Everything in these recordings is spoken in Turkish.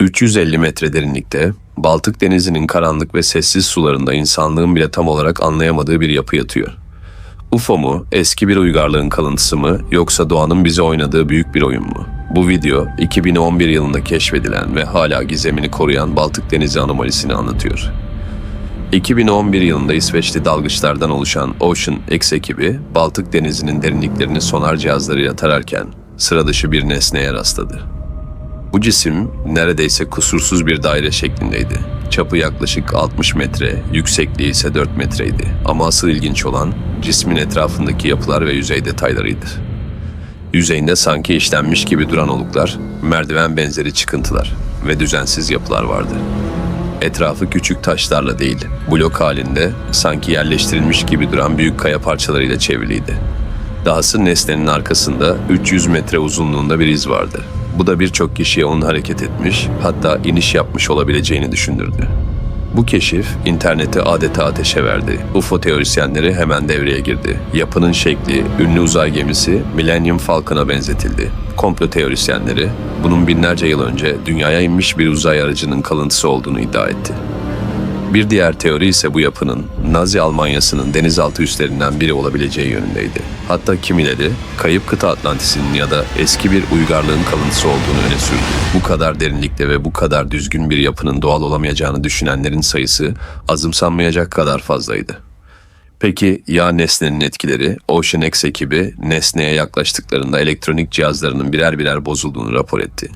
350 metre derinlikte, Baltık Denizi'nin karanlık ve sessiz sularında insanlığın bile tam olarak anlayamadığı bir yapı yatıyor. UFO mu, eski bir uygarlığın kalıntısı mı, yoksa doğanın bize oynadığı büyük bir oyun mu? Bu video 2011 yılında keşfedilen ve hala gizemini koruyan Baltık Denizi anomalisini anlatıyor. 2011 yılında İsveçli dalgıçlardan oluşan Ocean X ekibi Baltık Denizi'nin derinliklerini sonar cihazlarıyla tararken sıra dışı bir nesneye rastladı. Bu cisim neredeyse kusursuz bir daire şeklindeydi. Çapı yaklaşık 60 metre, yüksekliği ise 4 metreydi. Ama asıl ilginç olan cismin etrafındaki yapılar ve yüzey detaylarıydı. Yüzeyinde sanki işlenmiş gibi duran oluklar, merdiven benzeri çıkıntılar ve düzensiz yapılar vardı. Etrafı küçük taşlarla değil, blok halinde sanki yerleştirilmiş gibi duran büyük kaya parçalarıyla çevriliydi. Dahası nesnenin arkasında 300 metre uzunluğunda bir iz vardı. Bu da birçok kişiye onun hareket etmiş, hatta iniş yapmış olabileceğini düşündürdü. Bu keşif interneti adeta ateşe verdi. UFO teorisyenleri hemen devreye girdi. Yapının şekli ünlü uzay gemisi Millennium Falcon'a benzetildi. Komplo teorisyenleri bunun binlerce yıl önce dünyaya inmiş bir uzay aracının kalıntısı olduğunu iddia etti. Bir diğer teori ise bu yapının Nazi Almanyası'nın denizaltı üslerinden biri olabileceği yönündeydi. Hatta kimileri kayıp kıta Atlantis'in ya da eski bir uygarlığın kalıntısı olduğunu öne sürdü. Bu kadar derinlikte ve bu kadar düzgün bir yapının doğal olamayacağını düşünenlerin sayısı azımsanmayacak kadar fazlaydı. Peki ya nesnenin etkileri? Ocean X ekibi nesneye yaklaştıklarında elektronik cihazlarının birer birer bozulduğunu rapor etti.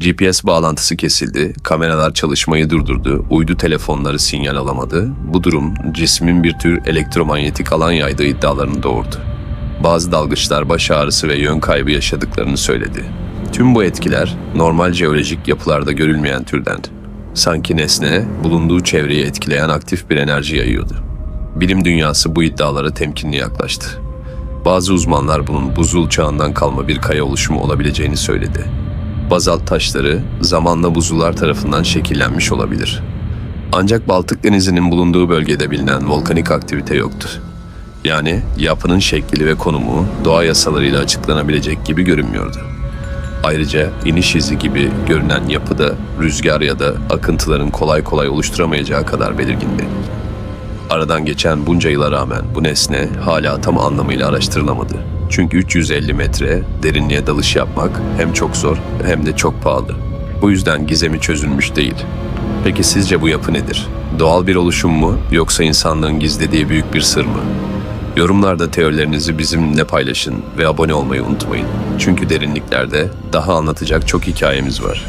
GPS bağlantısı kesildi, kameralar çalışmayı durdurdu, uydu telefonları sinyal alamadı. Bu durum cismin bir tür elektromanyetik alan yaydığı iddialarını doğurdu. Bazı dalgıçlar baş ağrısı ve yön kaybı yaşadıklarını söyledi. Tüm bu etkiler normal jeolojik yapılarda görülmeyen türdendi. Sanki nesne bulunduğu çevreyi etkileyen aktif bir enerji yayıyordu. Bilim dünyası bu iddialara temkinli yaklaştı. Bazı uzmanlar bunun buzul çağından kalma bir kaya oluşumu olabileceğini söyledi. Bazalt taşları zamanla buzullar tarafından şekillenmiş olabilir. Ancak Baltık Denizi'nin bulunduğu bölgede bilinen volkanik aktivite yoktur. Yani yapının şekli ve konumu doğa yasalarıyla açıklanabilecek gibi görünmüyordu. Ayrıca iniş izi gibi görünen yapı da rüzgar ya da akıntıların kolay kolay oluşturamayacağı kadar belirgindi. Aradan geçen bunca yıla rağmen bu nesne hala tam anlamıyla araştırılamadı. Çünkü 350 metre derinliğe dalış yapmak hem çok zor hem de çok pahalı. Bu yüzden gizemi çözülmüş değil. Peki sizce bu yapı nedir? Doğal bir oluşum mu yoksa insanlığın gizlediği büyük bir sır mı? Yorumlarda teorilerinizi bizimle paylaşın ve abone olmayı unutmayın. Çünkü derinliklerde daha anlatacak çok hikayemiz var.